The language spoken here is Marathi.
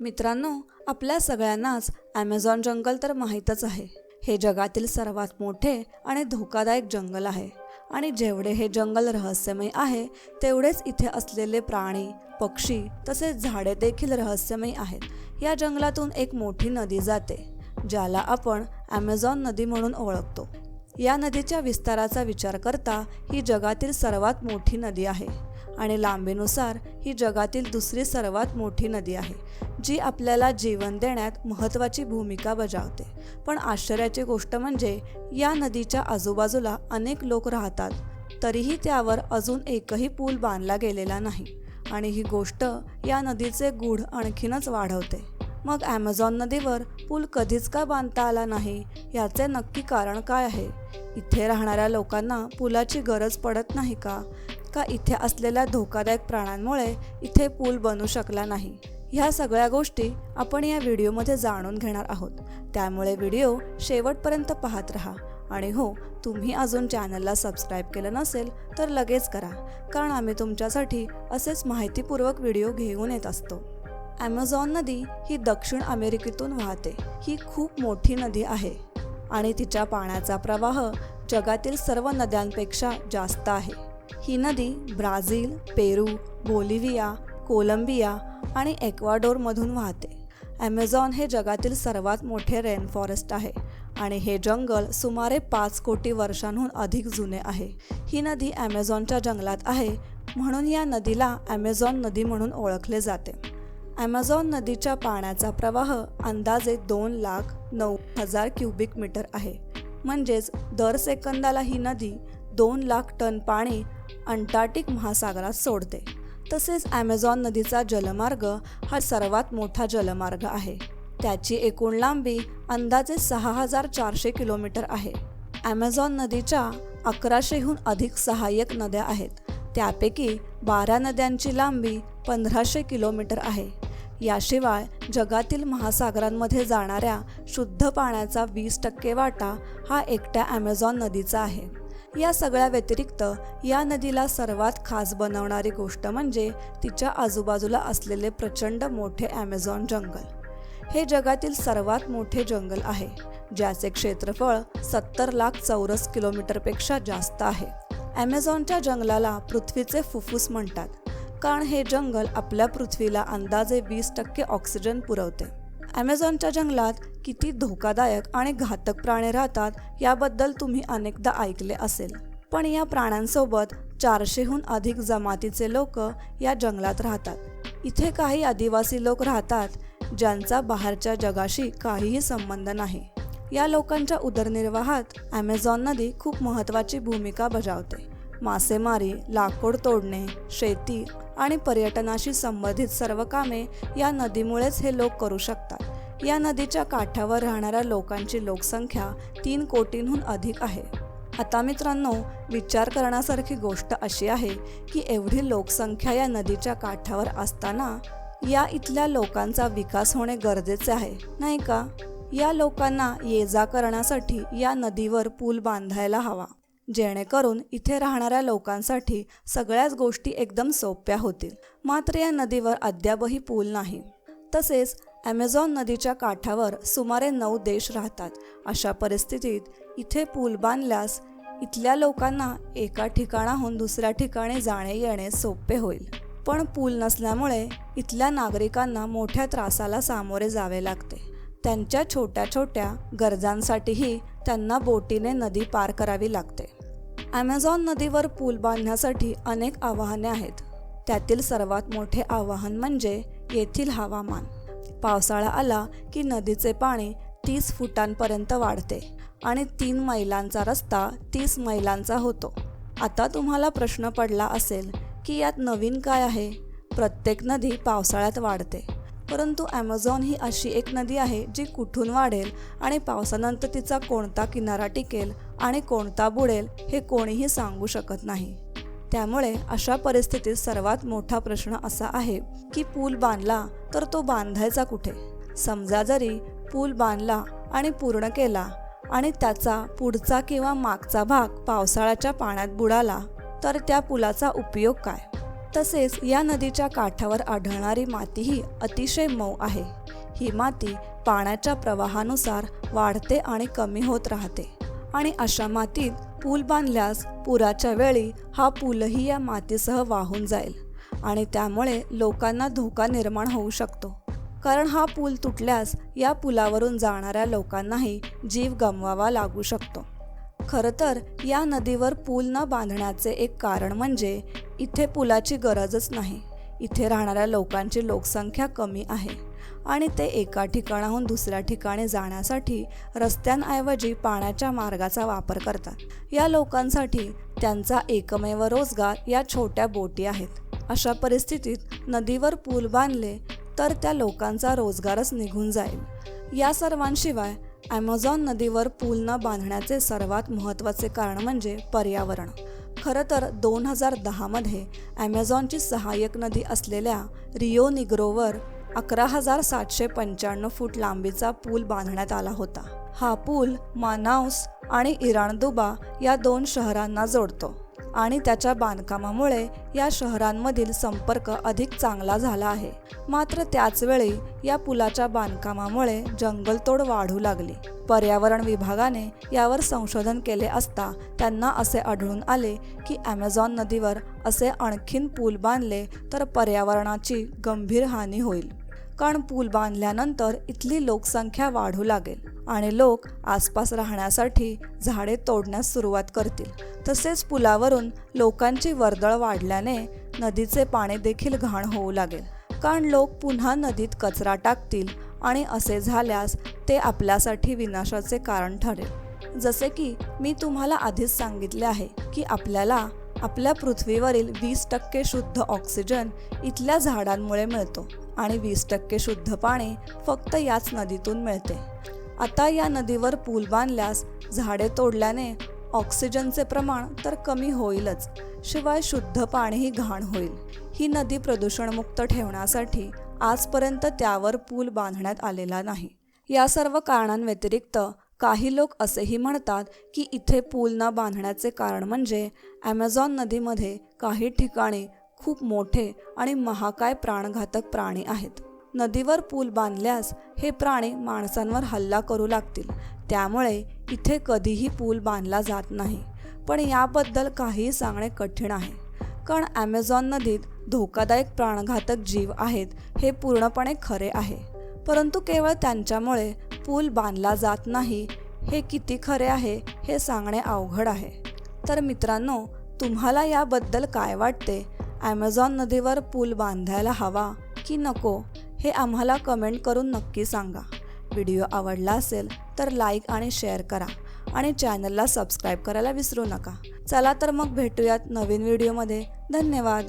मित्रांनो आपल्या सगळ्यांनाच ॲमेझॉन जंगल तर माहीतच आहे. हे जगातील सर्वात मोठे आणि धोकादायक जंगल आहे. आणि जेवढे हे जंगल रहस्यमय आहे तेवढेच इथे असलेले प्राणी पक्षी तसेच झाडे देखील रहस्यमय आहेत. या जंगलातून एक मोठी नदी जाते ज्याला आपण ॲमेझॉन नदी म्हणून ओळखतो. या नदीच्या विस्ताराचा विचार करता ही जगातील सर्वात मोठी नदी आहे. आणि लांबीनुसार ही जगातील दुसरी सर्वात मोठी नदी आहे जी आपल्याला जीवन देण्यात महत्त्वाची भूमिका बजावते. पण आश्चर्याची गोष्ट म्हणजे या नदीच्या आजूबाजूला अनेक लोक राहतात तरीही त्यावर अजून एकही पूल बांधला गेलेला नाही. आणि ही गोष्ट या नदीचे गूढ आणखीनच वाढवते. मग ॲमेझॉन नदीवर पूल कधीच का बांधता आला नाही याचे नक्की कारण काय आहे? इथे राहणाऱ्या लोकांना पुलाची गरज पडत नाही का? का इथे असलेल्या धोकादायक प्राण्यांमुळे इथे पूल बनू शकला नाही? ह्या सगळ्या गोष्टी आपण या व्हिडिओमध्ये जाणून घेणार आहोत. त्यामुळे व्हिडिओ शेवटपर्यंत पाहत राहा. आणि हो तुम्ही अजून चॅनलला सबस्क्राईब केलं नसेल तर लगेच करा कारण आम्ही तुमच्यासाठी असेच माहितीपूर्वक व्हिडिओ घेऊन येत असतो. ॲमेझॉन नदी ही दक्षिण अमेरिकेतून वाहते. ही खूप मोठी नदी आहे. आणि तिच्या पाण्याचा प्रवाह जगातील सर्व नद्यांपेक्षा जास्त आहे. ही नदी ब्राझील पेरू बोलिव्हिया कोलंबिया आणि एक्वाडोरमधून वाहते. ॲमेझॉन हे जगातील सर्वात मोठे रेनफॉरेस्ट आहे आणि हे जंगल सुमारे पाच कोटी वर्षांहून अधिक जुने आहे. ही नदी ॲमेझॉनच्या जंगलात आहे म्हणून या नदीला ॲमेझॉन नदी म्हणून ओळखले जाते. ॲमेझॉन नदीच्या पाण्याचा प्रवाह अंदाजे दोन लाख नऊ हजार क्युबिक मीटर आहे. म्हणजेच दर सेकंदाला ही नदी दोन लाख टन पाणी अंटार्क्टिक महासागरात सोडते. तसेच ॲमेझॉन नदीचा जलमार्ग हा सर्वात मोठा जलमार्ग आहे. त्याची एकूण लांबी अंदाजे सहा हजार चारशे किलोमीटर आहे. ॲमेझॉन नदीच्या अकराशेहून अधिक सहाय्यक नद्या आहेत. त्यापैकी बारा नद्यांची लांबी पंधराशे किलोमीटर आहे. याशिवाय जगातील महासागरांमध्ये जाणाऱ्या शुद्ध पाण्याचा वीस टक्के वाटा हा एकट्या ॲमेझॉन नदीचा आहे. या सगळ्या व्यतिरिक्त या नदीला सर्वात खास बनवणारी गोष्ट म्हणजे तिच्या आजूबाजूला असलेले प्रचंड मोठे ॲमेझॉन जंगल. हे जगातील सर्वात मोठे जंगल आहे ज्याचे क्षेत्रफळ सत्तर लाख चौरस किलोमीटरपेक्षा जास्त आहे. ॲमेझॉनच्या जंगलाला पृथ्वीचे फुफ्फुस म्हणतात कारण हे जंगल आपल्या पृथ्वीला अंदाजे वीस टक्के ऑक्सिजन पुरवते. ॲमेझॉनच्या जंगलात किती धोकादायक आणि घातक प्राणी राहतात याबद्दल तुम्ही अनेकदा ऐकले असेल. पण या प्राण्यांसोबत चारशेहून अधिक जमातीचे लोक या जंगलात राहतात. इथे काही आदिवासी लोक राहतात ज्यांचा बाहेरच्या जगाशी काहीही संबंध नाही. या लोकांच्या उदरनिर्वाहात ॲमेझॉन नदी खूप महत्त्वाची भूमिका बजावते. मासेमारी लाकूड तोडणे शेती आणि पर्यटनाशी संबंधित सर्व कामे या नदीमुळेच हे लोक करू शकतात. या नदीच्या काठावर राहणाऱ्या लोकांची लोकसंख्या तीन कोटींहून अधिक आहे. आता मित्रांनो विचार करण्यासारखी गोष्ट अशी आहे की एवढी लोकसंख्या या नदीच्या काठावर असताना या इथल्या लोकांचा विकास होणे गरजेचे आहे नाही का? या लोकांना ये जा करण्यासाठी या नदीवर पूल बांधायला हवा. जेणेकरून इथे राहणाऱ्या लोकांसाठी सगळ्याच गोष्टी एकदम सोप्या होतील. मात्र या नदीवर अद्यापही पूल नाही. तसेच ॲमेझॉन नदीच्या काठावर सुमारे नऊ देश राहतात. अशा परिस्थितीत इथे पूल बांधल्यास इथल्या लोकांना एका ठिकाणाहून दुसऱ्या ठिकाणी जाणे येणे सोपे होईल. पण पूल नसल्यामुळे इथल्या नागरिकांना मोठ्या त्रासाला सामोरे जावे लागते. त्यांच्या छोट्या छोट्या गरजांसाठीही त्यांना बोटीने नदी पार करावी लागते. ॲमेझॉन नदीवर पूल बांधण्यासाठी अनेक आव्हाने आहेत. त्यातील सर्वात मोठे आव्हान म्हणजे येथील हवामान. पावसाळा आला की नदीचे पाणी तीस फुटांपर्यंत वाढते आणि तीन मैलांचा रस्ता तीस मैलांचा होतो. आता तुम्हाला प्रश्न पडला असेल की यात नवीन काय आहे? प्रत्येक नदी पावसाळ्यात वाढते. परंतु ॲमेझॉन ही अशी एक नदी आहे जी कुठून वाढेल आणि पावसानंतर तिचा कोणता किनारा टिकेल आणि कोणता बुडेल हे कोणीही सांगू शकत नाही. त्यामुळे अशा परिस्थितीत सर्वात मोठा प्रश्न असा आहे की पूल बांधला तर तो बांधायचा कुठे? समजा जरी पूल बांधला आणि पूर्ण केला आणि त्याचा पुढचा किंवा मागचा भाग पावसाळ्याच्या पाण्यात बुडाला तर त्या पुलाचा उपयोग काय? तसेच या नदीच्या काठावर आढळणारी मातीही अतिशय मऊ आहे. ही माती पाण्याच्या प्रवाहानुसार वाढते आणि कमी होत राहते. आणि अशा मातीत पूल बांधल्यास पुराच्या वेळी हा पूलही या मातीसह वाहून जाईल आणि त्यामुळे लोकांना धोका निर्माण होऊ शकतो. कारण हा पूल तुटल्यास या पुलावरून जाणाऱ्या लोकांनाही जीव गमवावा लागू शकतो. खरं तर या नदीवर पूल न बांधण्याचे एक कारण म्हणजे इथे पुलाची गरजच नाही. इथे राहणाऱ्या लोकांची लोकसंख्या कमी आहे. आणि ते एका ठिकाणाहून दुसऱ्या ठिकाणी जाण्यासाठी रस्त्यांऐवजी पाण्याच्या मार्गाचा वापर करतात. या लोकांसाठी त्यांचा एकमेव रोजगार या छोट्या बोटी आहेत. अशा परिस्थितीत नदीवर पूल बांधले तर त्या लोकांचा रोजगारच निघून जाईल. या सर्वांशिवाय ॲमेझॉन नदीवर पूल न बांधण्याचे सर्वात महत्त्वाचे कारण म्हणजे पर्यावरण. खरं तर दोन हजार दहामध्ये ॲमेझॉनची सहाय्यक नदी असलेल्या रिओ निग्रोवर अकरा हजार सातशे पंच्याण्णव फूट लांबीचा पूल बांधण्यात आला होता. हा पूल मानाऊस आणि इराणदुबा या दोन शहरांना जोडतो आणि त्याच्या बांधकामामुळे या शहरांमधील संपर्क अधिक चांगला झाला आहे. मात्र त्याचवेळी या पुलाच्या बांधकामामुळे जंगलतोड वाढू लागली. पर्यावरण विभागाने यावर संशोधन केले असता त्यांना असे आढळून आले की ॲमेझॉन नदीवर असे आणखीन पूल बांधले तर पर्यावरणाची गंभीर हानी होईल. कारण पूल बांधल्यानंतर इथली लोकसंख्या वाढू लागेल आणि लोक आसपास राहण्यासाठी झाडे तोडण्यास सुरुवात करतील. तसेच पुलावरून लोकांची वर्दळ वाढल्याने नदीचे पाणी देखील घाण होऊ लागेल. कारण लोक पुन्हा नदीत कचरा टाकतील आणि असे झाल्यास ते आपल्यासाठी विनाशाचे कारण ठरेल. जसे की मी तुम्हाला आधीच सांगितले आहे की आपल्याला आपल्या पृथ्वीवरील वीस टक्के शुद्ध ऑक्सिजन इथल्या झाडांमुळे मिळतो आणि वीस टक्के शुद्ध पाणी फक्त याच नदीतून मिळते. आता या नदीवर पूल बांधल्यास झाडे तोडल्याने ऑक्सिजनचे प्रमाण तर कमी होईलच शिवाय शुद्ध पाणीही घाण होईल. ही नदी प्रदूषणमुक्त ठेवण्यासाठी आजपर्यंत त्यावर पूल बांधण्यात आलेला नाही. या सर्व कारणांव्यतिरिक्त काही लोक असेही म्हणतात की इथे पूल न बांधण्याचे कारण म्हणजे ॲमेझॉन नदीमध्ये काही ठिकाणी खूप मोठे आणि महाकाय प्राणघातक प्राणी आहेत. नदीवर पूल बांधल्यास हे प्राणी माणसांवर हल्ला करू लागतील. त्यामुळे इथे कधीही पूल बांधला जात नाही. पण याबद्दल काहीही सांगणे कठीण आहे. कारण ॲमेझॉन नदीत धोकादायक प्राणघातक जीव आहेत हे पूर्णपणे खरे आहे. परंतु केवळ त्यांच्यामुळे पूल बांधला जात नाही हे किती खरे आहे हे सांगणे अवघड आहे. तर मित्रांनो तुम्हाला याबद्दल काय वाटते? ॲमेझॉन नदीवर पूल बांधायला हवा की नको हे आम्हाला कमेंट करून नक्की सांगा. व्हिडिओ आवडला असेल तर लाईक आणि शेअर करा आणि चॅनलला सबस्क्राईब करायला विसरू नका. चला तर मग भेटूयात नवीन व्हिडिओमध्ये धन्यवाद.